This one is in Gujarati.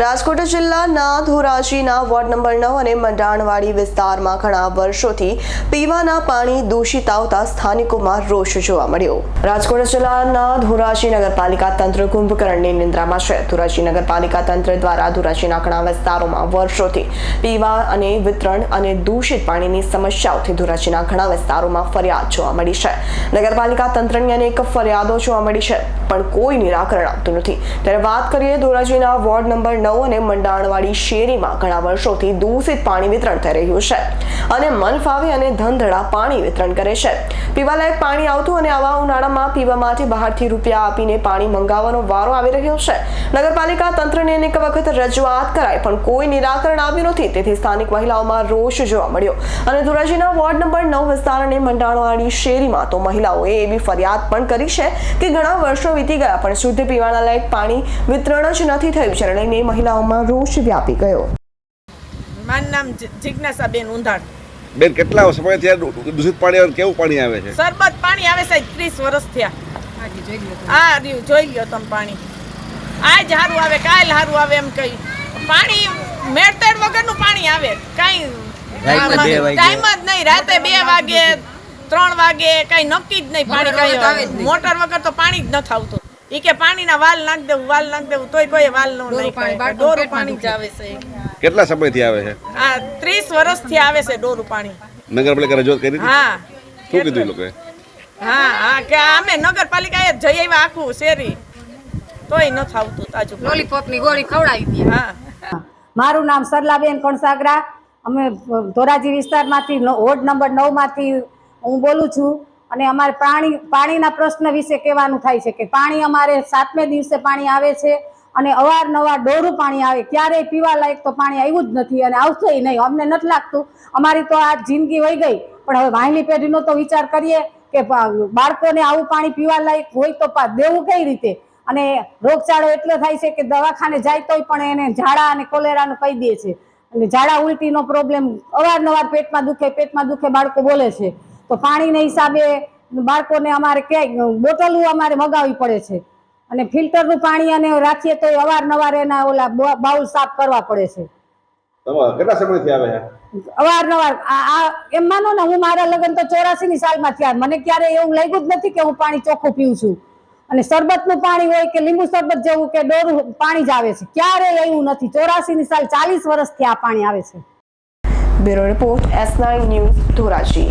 રાજકોટ જિલ્લાના ધોરાજીના વોર્ડ નંબર નવ અને મંડાણવાડી વિસ્તારમાં ઘણા વર્ષોથી પીવાના પાણી દૂષિત આવતા સ્થાનિકોમાં રોષ જોવા મળ્યો. રાજકોટ જિલ્લાના ધોરાજી નગરપાલિકા તંત્ર કુંભકર્ણની નિંદ્રામાં છે. ધોરાજી નગરપાલિકા તંત્ર દ્વારા ધોરાજીના ઘણા વિસ્તારોમાં વર્ષોથી પીવા અને વિતરણ અને દૂષિત પાણીની સમસ્યાઓથી ધોરાજીના ઘણા વિસ્તારોમાં ફરિયાદ જોવા મળી છે. નગરપાલિકા તંત્રની અનેક ફરિયાદો જોવા મળી છે, પણ કોઈ નિરાકરણ આવતું નથી. ત્યારે વાત કરીએ ધોરાજીના વોર્ડ નંબર નવ અને મંડાણવાડી શેરીમાં ઘણા વર્ષોથી દૂષિત પાણી વિતરણ થઈ રહ્યું છે. અને મન ફાવે અને ધંધડા પાણી વિતરણ કરે છે. પીવાલાયક પાણી આવતું અને આવા ઉનાળામાં પીવા માટે બહારથી રૂપિયા આપીને પાણી મંગાવવાનો વારો આવી રહ્યો છે. નગરપાલિકા તંત્રને અનેક વખત રજૂઆત કરાય પણ કોઈ નિરાકરણ આવ્યું નથી. તેથી સ્થાનિક મહિલાઓમાં રોષ જોવા મળ્યો. અને ધોરાજીના વોર્ડ નંબર નવ વિસ્તાર અને મંડાણવાડી શેરીમાં તો મહિલાઓએ એવી ફરિયાદ પણ કરી છે કે ઘણા વર્ષો વીતી ગયા, પણ શુદ્ધ પીવાના લાયક પાણી વિતરણ જ નથી થયું. જેને લઈને મહિલાઓમાં રોષ વ્યાપી ગયો. મારું નામ જિજ્ઞાસા જિજ્ઞાસાબેન ઉંધાડ બેન કેટલા સમય થયા દૂષિત પાણી આવે કેવું પાણી આવે છે? સરબત પાણી આવે સાહેબ ત્રીસ વર્ષ થયા. આ રહ્યું જોઈ લ્યો તમે પાણી. આજ હારું આવે કાલ સારું આવે એમ કહી. પાણી મેળતેડ વગરનું પાણી આવે કાંઈ ટાઈમ જ નહીં રાતે બે વાગે ત્રણ વાગે કાંઈ નક્કી જ નહીં પાણી કાંઈ મોટર વગર તો પાણી જ નથી આવતું ઈ કે પાણીના વાલ નાખ દેવું વાલ નાખ દેવું તોય કોઈ વાલ નો ડોરું પાણી જ આવે છે. કેટલા સમયથી આવે છે? આ ત્રીસ વર્ષથી આવે છે ડોરું પાણી. નગરપાલિકા રજૂઆત કરી હા. શું કીધું લોકોએ? હા હા કે અમે નગરપાલિકાએ જઈ આવ્યા આખું શેરી. તોય નથી આવતું તાજું. લોલીપોપની ગોળી ખવડાવી દે હા. મારું નામ સરલાબેન કણસાગરા. અમે ધોરાજી વિસ્તારમાંથી ન- વોર્ડ નંબર નવમાંથી હું બોલું છું. અને અમારે પાણી, પાણીના પ્રશ્ન વિશે કહેવાનું થાય છે કે પાણી અમારે સાતમે દિવસે પાણી આવે છે અને અવારનવાર ડોરું પાણી આવે. ક્યારેય પીવા લાયક તો પાણી આવ્યું જ નથી અને આવશે નહીં. અમને નથી લાગતું. અમારી તો આ જિંદગી વહી ગઈ. પણ હવે વાહિની પેઢીનો તો વિચાર કરીએ કે બાળકોને આવું પાણી પીવા લાયક હોય તો દેવું કઈ રીતે? અને રોગચાળો એટલો થાય છે કે દવાખાને જાય તોય પણ એને ઝાડા અને કોલેરાનું કહી દે છે. અને ઝાડા ઉલટીનો પ્રોબ્લેમ અવારનવાર પેટમાં દુખે પેટમાં દુખે બાળકો બોલે છે. તો પાણીના હિસાબે બાળકોને અમારે ક્યાંય બોટલું અમારે મગાવવી પડે છે. અને ફિલ્ટરનું પાણી અને રાખીએ તો અવારનવાર એના ઓલા બાઉલ સાફ કરવા પડે છે. કેટલા સમયથી આવે છે? અવારનવાર આ આ એમ માનો ને હું મારા લગ્ન તો ચોરાસી ની સાલમાં થયા મને ક્યારે એવું લાગ્યું જ નથી કે હું પાણી ચોખ્ખું પીઉં છું. અને શરબતનું પાણી હોય કે લીંબુ શરબત જેવું કે ડોરું પાણી જ આવે છે. ક્યારે એવું નથી. ચોરાસી ની સાલ ચાલીસ વર્ષથી આ પાણી આવે છે. Bureau report S nine news Dhoraji.